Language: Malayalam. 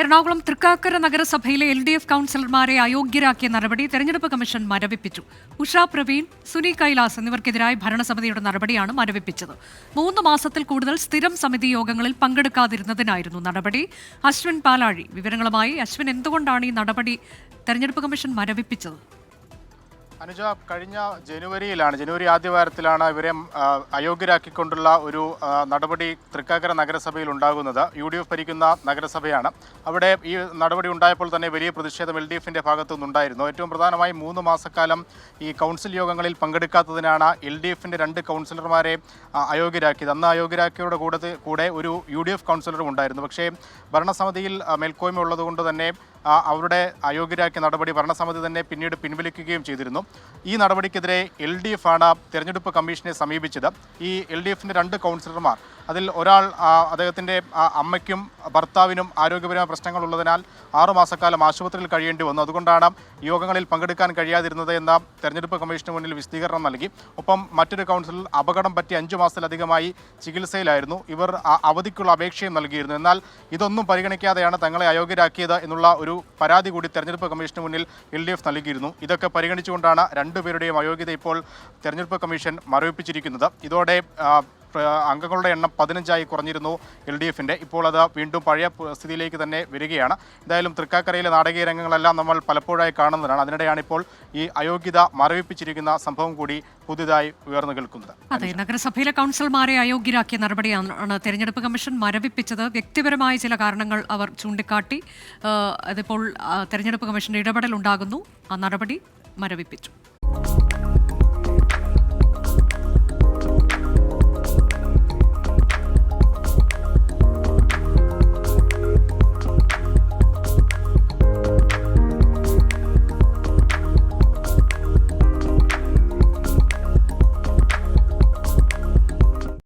എറണാകുളം തൃക്കാക്കര നഗരസഭയിലെ എൽ ഡി എഫ് കൗൺസിലർമാരെ അയോഗ്യരാക്കിയ നടപടി തെരഞ്ഞെടുപ്പ് കമ്മീഷൻ മരവിപ്പിച്ചു. ഉഷ പ്രവീൺ സുനി കൈലാസ് എന്നിവർക്കെതിരായ ഭരണസമിതിയുടെ നടപടിയാണ് മരവിപ്പിച്ചത്. മൂന്ന് മാസത്തിൽ കൂടുതൽ സ്ഥിരം സമിതി യോഗങ്ങളിൽ പങ്കെടുക്കാതിരുന്നതിനായിരുന്നു നടപടി. അശ്വിൻ പാലാഴി വിവരങ്ങളുമായി അശ്വിൻ എന്തുകൊണ്ടാണ് ഈ നടപടി തെരഞ്ഞെടുപ്പ് കമ്മീഷൻ മരവിപ്പിച്ചത്? അനുജ കഴിഞ്ഞ ജനുവരിയിലാണ് ജനുവരി ആദ്യവാരത്തിലാണ് ഇവരെ ആ, അയോഗ്യരാക്കിക്കൊണ്ടുള്ള ഒരു നടപടി തൃക്കാക്കര നഗരസഭയിൽ ഉണ്ടാകുന്നത്. യു ഡി എഫ് ഭരിക്കുന്ന നഗരസഭയാണ്. അവിടെ ഈ നടപടി ഉണ്ടായപ്പോൾ തന്നെ വലിയ പ്രതിഷേധം എൽ ഡി എഫിന്റെ ഭാഗത്തു നിന്നുണ്ടായിരുന്നു ഏറ്റവും പ്രധാനമായി മൂന്ന് മാസക്കാലം ഈ കൗൺസിൽ യോഗങ്ങളിൽ പങ്കെടുക്കാത്തതിനാണ് എൽ ഡി എഫിന്റെ രണ്ട് കൗൺസിലർമാരെ അയോഗ്യരാക്കിയത്. അന്ന് അയോഗ്യരാക്കിയവരുടെ കൂടെ കൂടെ ഒരു യു ഡി എഫ് കൗൺസിലറും ഉണ്ടായിരുന്നു. പക്ഷേ ഭരണസമിതിയിൽ മേൽക്കോയ്മ ഉള്ളതുകൊണ്ട് തന്നെ അവരുടെ അയോഗ്യരാക്കിയ നടപടി ഭരണസമിതി തന്നെ പിന്നീട് പിൻവലിക്കുകയും ചെയ്തിരുന്നു. ഈ നടപടിക്കെതിരെ എൽ ഡി എഫ് ആണ് തെരഞ്ഞെടുപ്പ് കമ്മീഷനെ സമീപിച്ചത്. ഈ എൽ ഡി എഫിന്റെ രണ്ട് കൗൺസിലർമാർ അതിൽ ഒരാൾ അദ്ദേഹത്തിന്റെ അമ്മയ്ക്കും ഭർത്താവിനും ആരോഗ്യപരമായ പ്രശ്നങ്ങളുള്ളതിനാൽ ആറുമാസക്കാലം ആശുപത്രിയിൽ കഴിയേണ്ടി വന്നു. അതുകൊണ്ടാണ് യോഗങ്ങളിൽ പങ്കെടുക്കാൻ കഴിയാതിരുന്നത് എന്ന തെരഞ്ഞെടുപ്പ് കമ്മീഷന് മുന്നിൽ വിശദീകരണം നൽകി. ഒപ്പം മറ്റൊരു കൗൺസിലിൽ അപകടം പറ്റി അഞ്ചു മാസത്തിലധികമായി ചികിത്സയിലായിരുന്നു. ഇവർ അവധിക്കുള്ള അപേക്ഷയും നൽകിയിരുന്നു. എന്നാൽ ഇതൊന്നും പരിഗണിക്കാതെയാണ് തങ്ങളെ അയോഗ്യരാക്കിയത് എന്നുള്ള ഒരു പരാതി കൂടി തെരഞ്ഞെടുപ്പ് കമ്മീഷന് മുന്നിൽ എൽ ഡി എഫ് നൽകിയിരുന്നു. ഇതൊക്കെ പരിഗണിച്ചുകൊണ്ടാണ് രണ്ടുപേരുടെയും അയോഗ്യത ഇപ്പോൾ തെരഞ്ഞെടുപ്പ് കമ്മീഷൻ മരവിപ്പിച്ചിരിക്കുന്നത് ഇതോടെ അംഗങ്ങളുടെ എണ്ണം പതിനഞ്ചായി കുറഞ്ഞിരുന്നു എൽ ഡി എഫിന്റെ ഇപ്പോൾ അത് വീണ്ടും പഴയ സ്ഥിതിയിലേക്ക് തന്നെ വരികയാണ്. എന്തായാലും തൃക്കാക്കരയിലെ നാടകീയ രംഗങ്ങളെല്ലാം നമ്മൾ പലപ്പോഴായി കാണുന്നതാണ്. അതിനിടെയാണ് ഇപ്പോൾ ഈ അയോഗ്യത മരവിപ്പിച്ചിരിക്കുന്ന സംഭവം കൂടി പുതുതായി ഉയർന്നു കേൾക്കുന്നത് അതെ നഗരസഭയിലെ കൗൺസിലർമാരെ അയോഗ്യരാക്കിയ നടപടിയാണ് തെരഞ്ഞെടുപ്പ് കമ്മീഷൻ മരവിപ്പിച്ചത്. വ്യക്തിപരമായ ചില കാരണങ്ങൾ അവർ ചൂണ്ടിക്കാട്ടി അതിപ്പോൾ തെരഞ്ഞെടുപ്പ് കമ്മീഷന്റെ ഇടപെടൽ ഉണ്ടാകുന്നു ആ നടപടി മരവിപ്പിച്ചു.